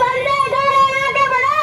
संजय डोळे आगे बढ़ो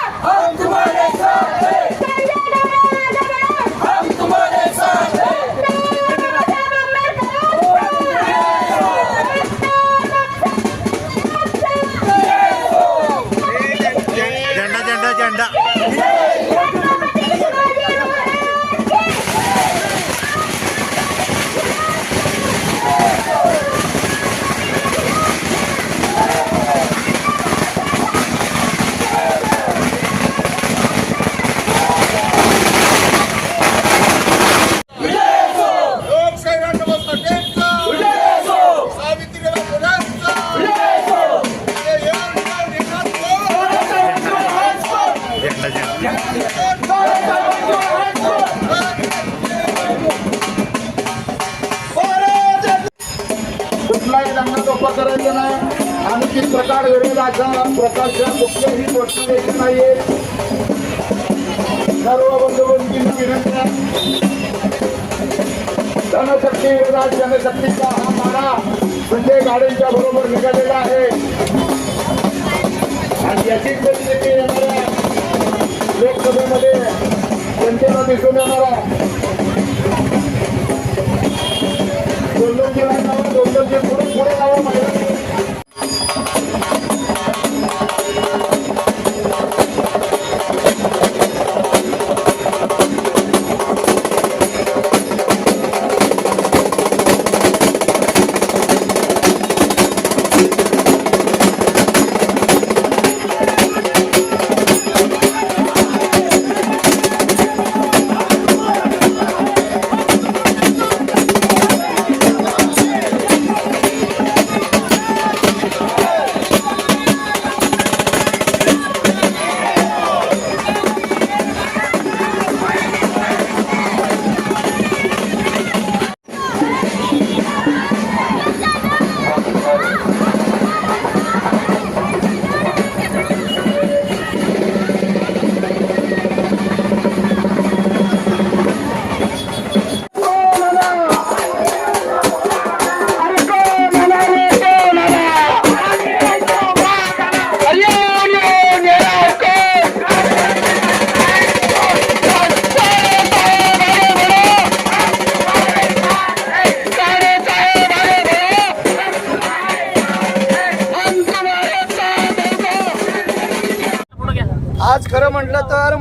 आणखी प्रकार विरोधाचा प्रकारच्या कुठल्याही गोष्ट नाहीये. सर्व बंधुबंधींना विनंती आहे. जनशक्ती विरोधात जनशक्तीचा हा मारा म्हणजे संजय गाडेंच्या बरोबर निघालेला आहे. आणि याची परिस्थिती येणाऱ्या लोकसभेमध्ये जनतेला दिसून येणार आहे.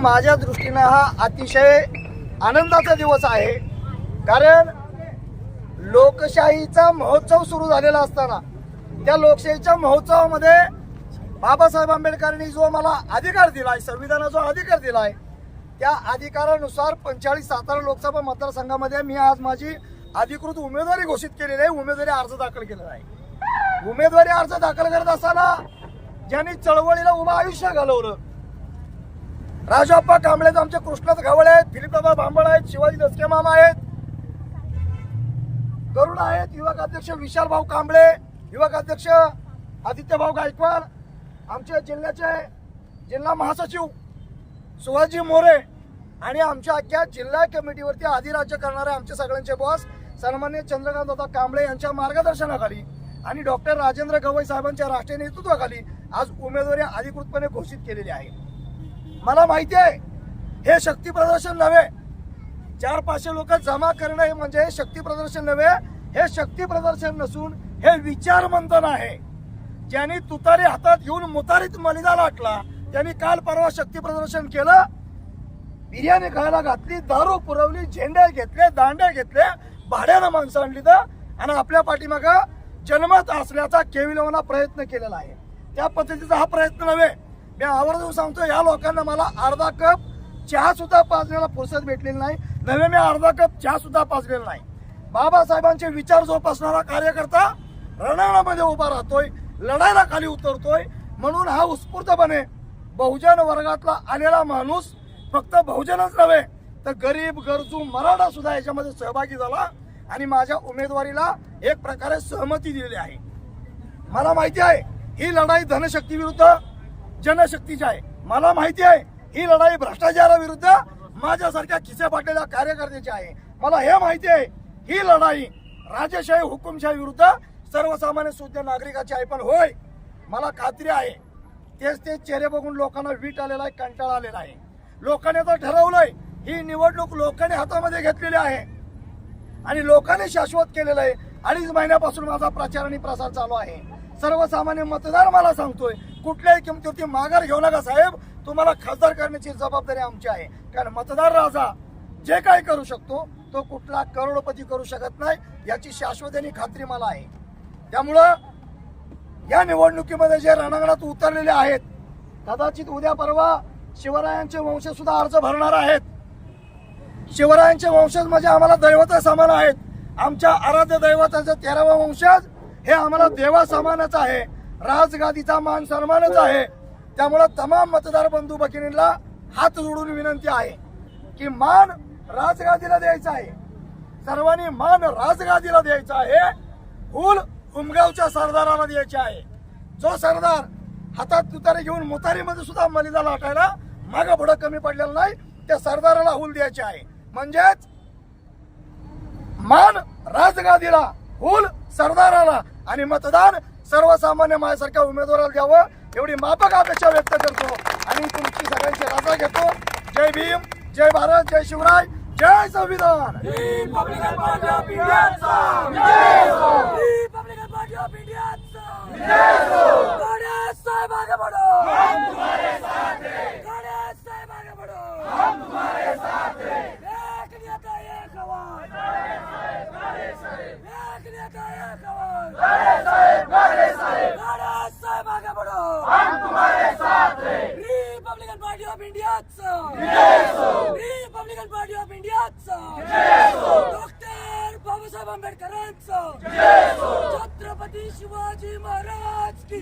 माझ्या दृष्टीनं हा अतिशय आनंदाचा दिवस आहे. कारण लोकशाहीचा महोत्सव सुरू झालेला असताना त्या लोकशाहीच्या महोत्सवामध्ये बाबासाहेब आंबेडकरांनी जो मला अधिकार दिलाय संविधानाचा जो अधिकार दिलाय त्या अधिकारानुसार पंचेचाळीस सातारा लोकसभा मतदारसंघामध्ये मी आज माझी अधिकृत उमेदवारी घोषित केलेली आहे. उमेदवारी अर्ज दाखल केलेला आहे. उमेदवारी अर्ज दाखल करत असताना ज्यांनी चळवळीला उभं आयुष्य घालवलं राजाप्पा कांबळे आमचे कृष्णच घावळे आहेत फिलिपबाबा भांबळ आहेत शिवाजी दसके मामा आहेत. गरुड आहेत युवक अध्यक्ष विशाल भाऊ कांबळे युवक अध्यक्ष आदित्य भाऊ गायकवाड आमचे जिल्ह्याचे जिल्हा महासचिव सुभाजी मोरे आणि आमच्या अख्ख्या जिल्हा कमिटीवरती अधिराज्य करणारे आमचे सगळ्यांचे बॉस सन्मान्य चंद्रकांत दादा कांबळे यांच्या मार्गदर्शनाखाली आणि डॉक्टर राजेंद्र गवई साहेबांच्या राष्ट्रीय नेतृत्वाखाली आज उमेदवारी अधिकृतपणे घोषित केलेली आहे. मला माहिती आहे हे शक्ती प्रदर्शन नव्हे. चार पाचशे लोक जमा करणं हे म्हणजे शक्ती प्रदर्शन नव्हे हे शक्ती प्रदर्शन नसून हे विचार मंथन आहे. ज्यांनी तुतारी हातात घेऊन मुतारीत मलिदा लाटला त्यांनी काल परवा शक्ती प्रदर्शन केलं. बिर्याणी खायला घातली दारू पुरवली झेंडे घेतले दांडे घेतले भाड्यानं माणसं आणली तर आणि आपल्या पाठीमागं जन्मत असल्याचा केविलवाना प्रयत्न केलेला आहे. त्या पद्धतीचा हा प्रयत्न नव्हे. मी आवर्जून सांगतो या लोकांना मला अर्धा कप चहा सुद्धा पाजण्याला फुरसत भेटलेली नाही. नव्हे मी अर्धा कप चहा सुद्धा पाजलेला नाही. बाबासाहेबांचे विचार जोपासणारा कार्यकर्ता रणांगणामध्ये उभा राहतोय लढायला खाली उतरतोय. म्हणून हा उत्स्फूर्तपणे बहुजन वर्गातला आलेला माणूस फक्त बहुजनच नव्हे तर गरीब गरजू मराठा सुद्धा याच्यामध्ये सहभागी झाला आणि माझ्या उमेदवारीला एक प्रकारे सहमती दिलेली आहे. मला माहिती आहे ही लढाई धनशक्ती विरुद्ध जनशक्तीची आहे. मला माहिती आहे ही लढाई भ्रष्टाचाराविरुद्ध माझ्यासारख्या खिसे फाटलेल्या कार्यकर्त्याची आहे. मला हे माहिती आहे ही लढाई राजेशाही हुकुमशाही विरुद्ध सर्वसामान्य शुद्ध नागरिकाची आहे. पण होय मला खात्री आहे तेच तेच चेहरे बघून लोकांना वीट आलेला आहे कंटाळा आलेला आहे. लोकांनी तर ठरवलंय ही निवडणूक लोकांनी हातामध्ये घेतलेली आहे. आणि लोकांनी शाश्वत केलेलं आहे. अडीच महिन्यापासून माझा प्रचार आणि प्रसार चालू आहे. सर्वसामान्य मतदार मला सांगतोय कुठल्याही किमतीवरती माघार घेऊ नका साहेब. तुम्हाला खासदार करण्याची जबाबदारी आमची आहे. कारण मतदार राजा जे काय करू शकतो तो कुठला करोडपती करू शकत नाही याची शाश्वतनी खात्री मला आहे. त्यामुळं या निवडणुकीमध्ये जे रणांगणात उतरलेले आहेत कदाचित उद्या परवा शिवरायांचे वंश सुद्धा अर्ज भरणार आहेत. शिवरायांचे वंशज म्हणजे आम्हाला दैवता समान आहेत. आमच्या आराध्य दैवताचं तेरावा वंशज हे आम्हाला देवा समानच आहे. राजगादीचा मान सन्मानच आहे. त्यामुळं तमाम मतदार बंधू भगिनींना हात जोडून विनंती आहे की मान राजगादीला द्यायचा आहे. सर्वांनी मान राजगादीला द्यायचा आहे. फुल उमगावच्या सरदाराला द्यायचे आहे. जो सरदार हातात तुतारी घेऊन मुतारीमध्ये सुद्धा मलिदा लाटायला मागं पुढं कमी पडलेला नाही त्या सरदाराला हुल द्यायचे आहे. म्हणजेच मान राजगादीला हुल सरदाराला आणि मतदान सर्वसामान्य माझ्यासारख्या उमेदवाराला द्यावं एवढी माफक अपेक्षा व्यक्त करतो. आणि तुमची सगळ्यांची रजा घेतो. जय भीम जय भारत जय शिवराय जय संविधान. रिपब्लिकन पार्टी ऑफ इंडियाचा रिपब्लिकन पार्टी ऑफ इंडियाचा गणेश साहेब आगे बढ़ो हम तुम्हारे साथ हैं गणेश साहेब आगे बढ़ो हम तुम्हारे साथ हैं एक नेता एक आवाज एक नेता एक आवाज गणेश साहेब आगे बढ़ो हम तुम्हारे साथ हैं रिपब्लिकन पार्टी ऑफ इंडियाचा रिपब्लिकन पार्टी ऑफ इंडियाचा डॉक्टर बाबासाहेब आंबेडकरांचं छत्रपती शिवाजी महाराज की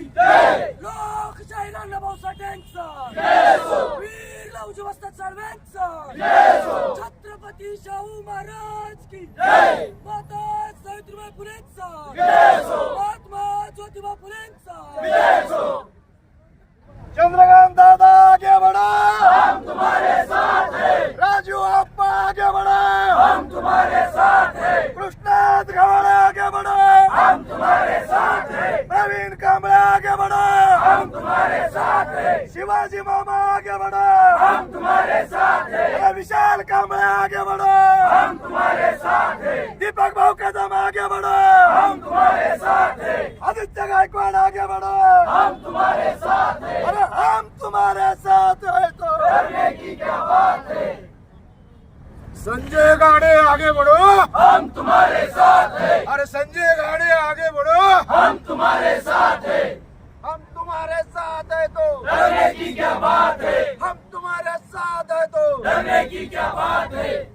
लोकशाही भाऊ साठ्यांचं वीर लवजी वस्ताद साळव्यांचं छत्रपती शाहू महाराज की माता सावित्रीबाई फुलेंचं महात्मा ज्योतिबा फुलेंचं चंद्रकांत दादा आगे बढ़ा हम तुम्हारे साथ हैं राजू अप्पा आगे बढ़ा हम तुम्हारे साथ हैं कृष्णात गवाड़ा आगे बढ़ा हम तुम्हारे साथ हैं प्रवीण कांबळे आगे बढ़ा हम तुम्हारे साथ हैं शिवाजी मामा आगे बढ़ा हम तुम्हारे साथ हैं विशाल कांबळे आगे बढ़ा। हम तुम्हारे साथ हैं। दीपक भाऊ कदम आगे बढ़ा। हम तुम्हारे साथ हैं। आदित्य गायकवाड़ आगे बढ़ा। हम तुम्हारे साथ हैं। अरे हम तुम्हारे साथ है तो। करने की क्या बात है? संजय गाड़े आगे बढ़ो। हम तुम्हारे साथ है। अरे संजय गाड़े आगे बढ़ो। हम तुम्हारे साथ है। हम तुम्हारे साथ है तो। करने की क्या बात है? हम साथ है तो. करने की क्या बात है